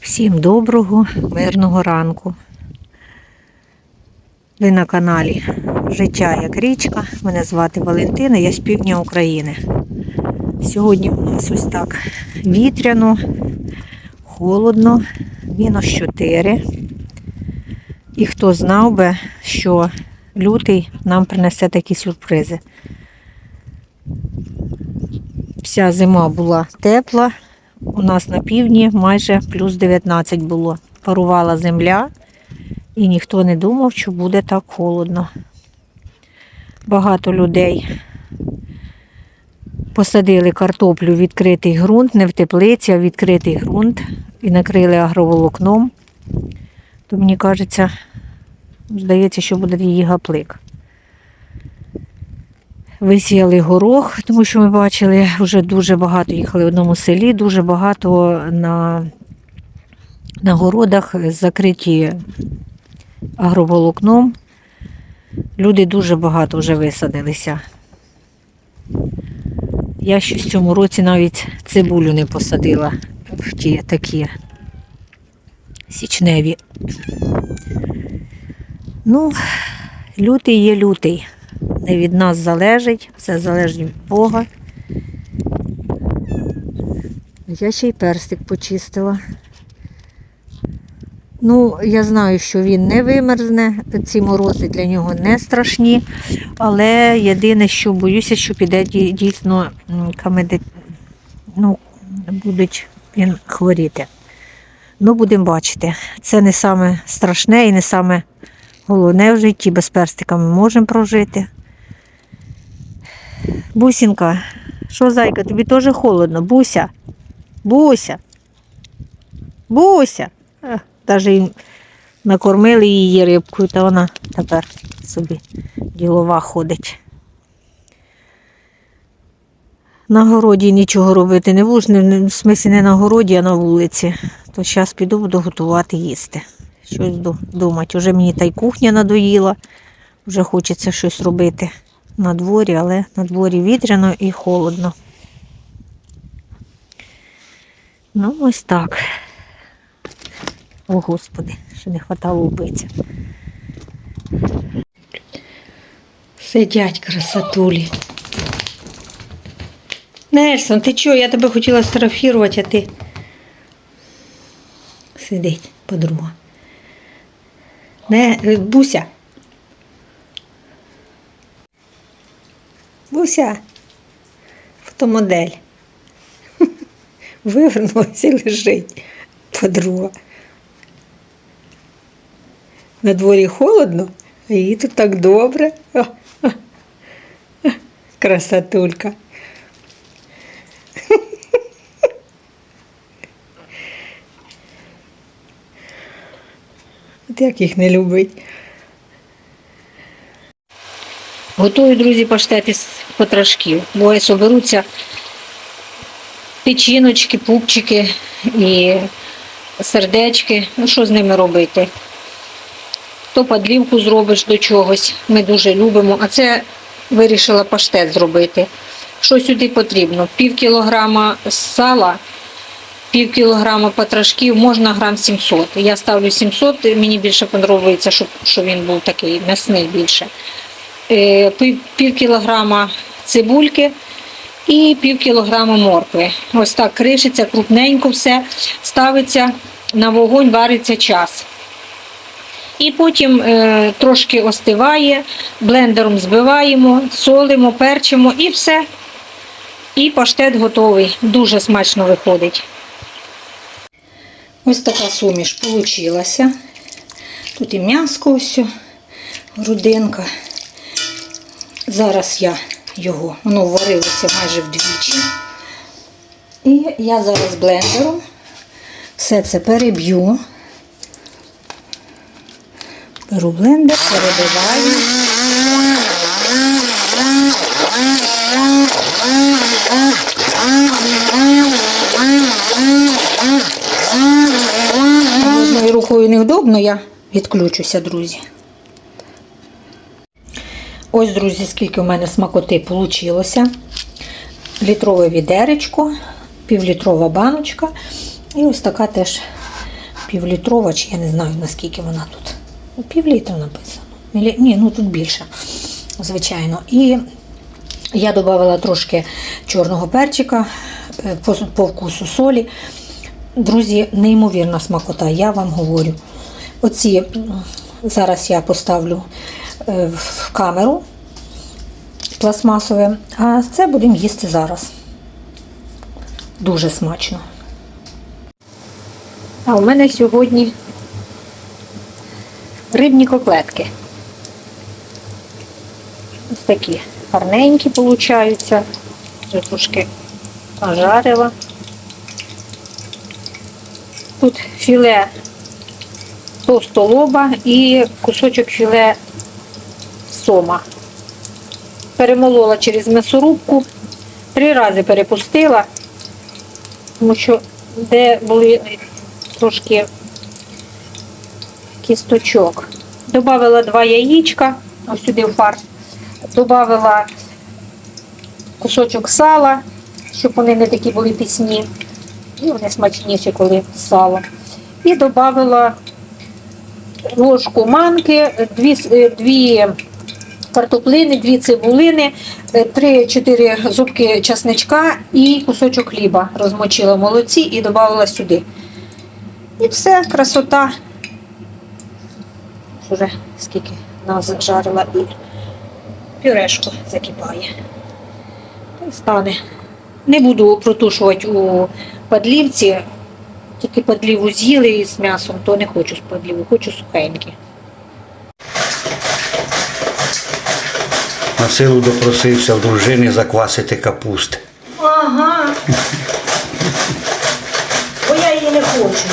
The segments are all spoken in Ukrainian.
Всім доброго, мирного ранку. Ви на каналі Життя як річка. Мене звати Валентина, я з півдня України. Сьогодні у нас ось так вітряно, холодно, мінус 4. І хто знав би, що лютий нам принесе такі сюрпризи. Вся зима була тепла, у нас на півдні майже плюс 19 було. Парувала земля, і ніхто не думав, що буде так холодно. Багато людей посадили картоплю в відкритий ґрунт, не в теплиці, а в відкритий ґрунт і накрили агроволокном. То мені кажеться, здається, що буде її гаплик. Висіяли горох, тому що ми бачили, вже дуже багато їхали в одному селі, дуже багато на, на городах закриті агроволокном. Люди дуже багато вже висадилися. Я ще в цьому році навіть цибулю не посадила в ті такі січневі. Ну, лютий є лютий не від нас залежить, все залежить від Бога. Я ще й перстик почистила. Ну, я знаю, що він не вимерзне, ці морози для нього не страшні, але єдине, що боюся, що піде дійсно камеди... ну, будуть він хворіти. Ну, будемо бачити. Це не саме страшне і не саме головне в житті. Без перстика ми можемо прожити. Бусінка, що зайка, тобі теж холодно? Буся. Буся. Буся. Їм накормили її рибкою, та вона тепер собі ділова ходить. На городі нічого робити не не- в смислі не на городі, а на вулиці. То зараз піду буду готувати їсти. Щось думати. Уже мені та й кухня надоїла, вже хочеться щось робити на дворі, але на дворі вітряно і холодно. Ну, ось так. О, Господи, ще не хватало вбитися. Сидять красотулі. Нельсон, ти чого? Я тебе хотіла сфотографувати, а ти сидить подруга. Не, е, Буся. Буся. Фотомодель. Вивернулася і лежить подруга. На дворі холодно, а їй тут так добре. Красотулька. Як їх не любить. Готую, друзі, паштети з потрошків, бо ось оберуться печіночки, пупчики і сердечки. Ну, що з ними робити? То подлівку зробиш до чогось, ми дуже любимо. А це вирішила паштет зробити. Що сюди потрібно? Пів кілограма сала, пів кілограма потрошків, можна грам 700. Я ставлю 700, мені більше подобається, щоб, щоб він був такий м'ясний більше. Е, пів кілограма цибульки і пів кілограма моркви. Ось так кришиться крупненько все, ставиться на вогонь, вариться час. І потім е, трошки остиває, блендером збиваємо, солимо, перчимо і все. І паштет готовий. Дуже смачно виходить. Ось така суміш вийшла. Тут і м'яско ось, грудинка. Зараз я його, воно варилося майже вдвічі. І я зараз блендером все це переб'ю. Беру блендер, перебиваю. Одною рукою невдобно, я відключуся, друзі. Ось, друзі, скільки у мене смакоти вийшло. Літрове відеречко, півлітрова баночка. І ось така теж півлітрова, чи я не знаю наскільки вона тут. Ну, Пів написано. Ні, ну тут більше, звичайно. І я додала трошки чорного перчика е, по вкусу солі. Друзі, неймовірна смакота, я вам говорю. Оці зараз я поставлю е, в камеру пластмасове, а це будемо їсти зараз. Дуже смачно. А у мене сьогодні рибні котлетки. Ось такі гарненькі получаються. Вже трошки пожарила. Тут філе товстолоба і кусочок філе сома. Перемолола через м'ясорубку, три рази перепустила, тому що де були трошки кісточок. Добавила два яєчка, ось сюди в фарш. Добавила кусочок сала, щоб вони не такі були пісні. І вони смачніші, коли з салом. І додавила ложку манки, дві, е, дві картоплини, дві цибулини, е, три-чотири зубки часничка і кусочок хліба розмочила в молоці і додавала сюди. І все, красота. Вже скільки нас жарила і пюрешку закипає. Та стане. Не буду протушувати у падлівці, тільки падліву з'їли із м'ясом, то не хочу з падліву, хочу сухенькі. На силу допросився в дружини заквасити капусти. Ага. Бо я її не хочу.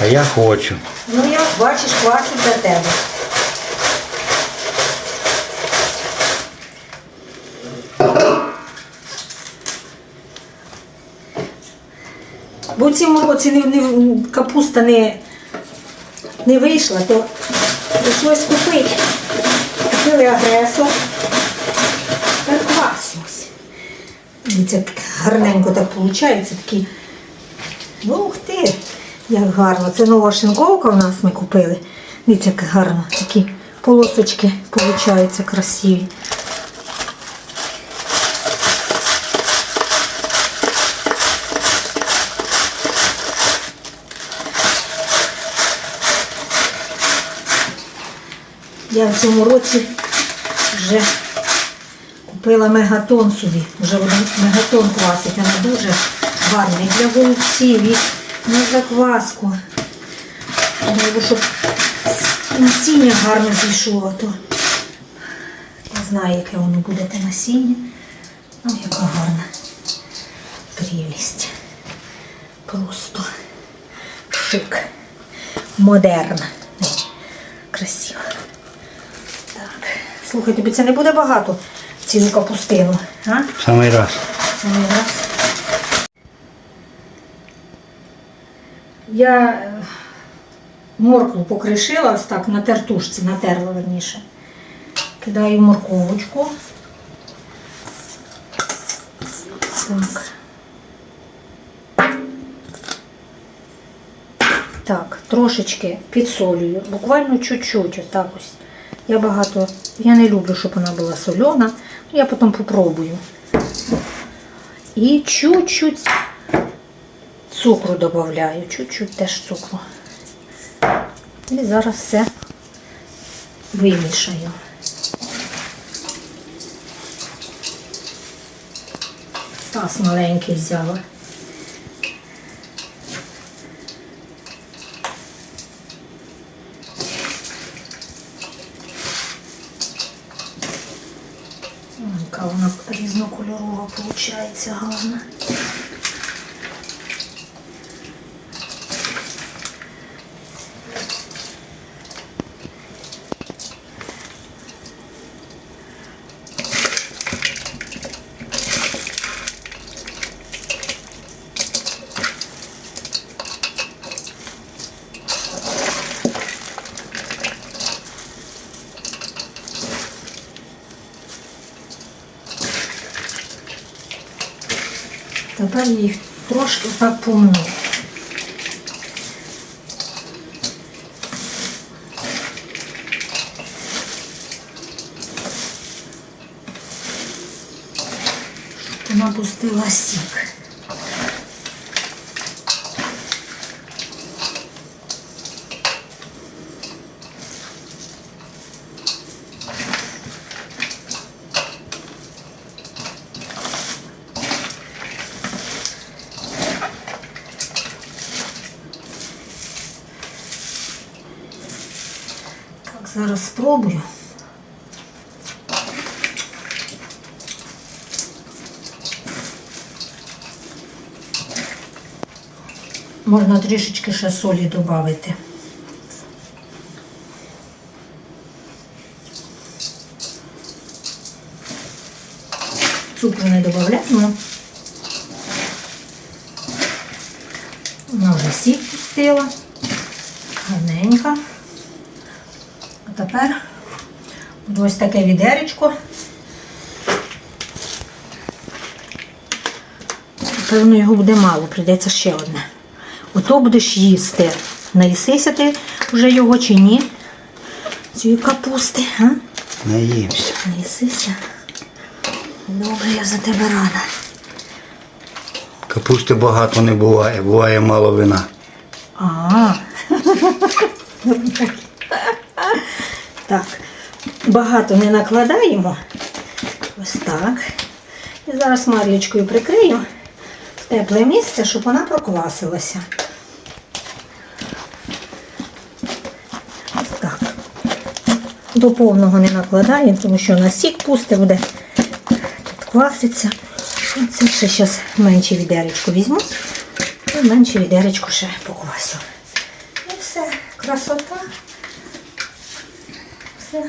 А я хочу. Ну, я бачиш, квасю для тебе. Бо в цьому році не, не, капуста не, не вийшла, то прийшлось купити. Купили агресор. Та квасимось. Дивіться, гарненько так виходить, такий. Ух ти! Як гарно. Це нова шинковка в нас ми купили. Дивіться, як гарно. Такі полосочки получаються красиві. Я в цьому році вже купила мегатон собі. Вже мегатон квасить. Вона дуже гарна. Для голубців, і на закваску. Треба, щоб насіння гарно зійшло, то не знаю, яке воно буде те насіння. Ну, яка гарна прелість. Просто шик. Модерна. Ні, Красиво. Так. Слухай, тобі це не буде багато цілу капустину, а? Самий раз. Самий раз. Я е, моркву покришила ось так на тертушці, натерла верніше. Кидаю морковочку. Так. Так, трошечки підсолюю, буквально чуть-чуть, отак ось. Я багато, я не люблю, щоб вона була сольона, я потім попробую. І чуть-чуть цукру додаю, чуть-чуть теж цукру. І зараз все вимішаю. Таз маленький взяла. Ой, Яка вона різнокольорова виходить гарна. Тепер их трошки так помну. Вона пустила. Спробую. Можна трішечки ще солі додати. Цукру не додаємо. Вона вже сік пустила. Гарненька. А тепер ось таке відеречко. Певно, його буде мало, прийдеться ще одне. Ото будеш їсти. Наїсися ти вже його чи ні? Цієї капусти, а? Наївся. Наїсися. Добре, я за тебе рада. Капусти багато не буває, буває мало вина. А. Багато не накладаємо. Ось так. І зараз марлічкою прикрию в тепле місце, щоб вона проквасилася. Ось так. До повного не накладаємо, тому що на сік пусте буде тут кваситься. Це ще зараз менше відеречко візьму. І менше відеречко ще поквасю. І все, красота. Все.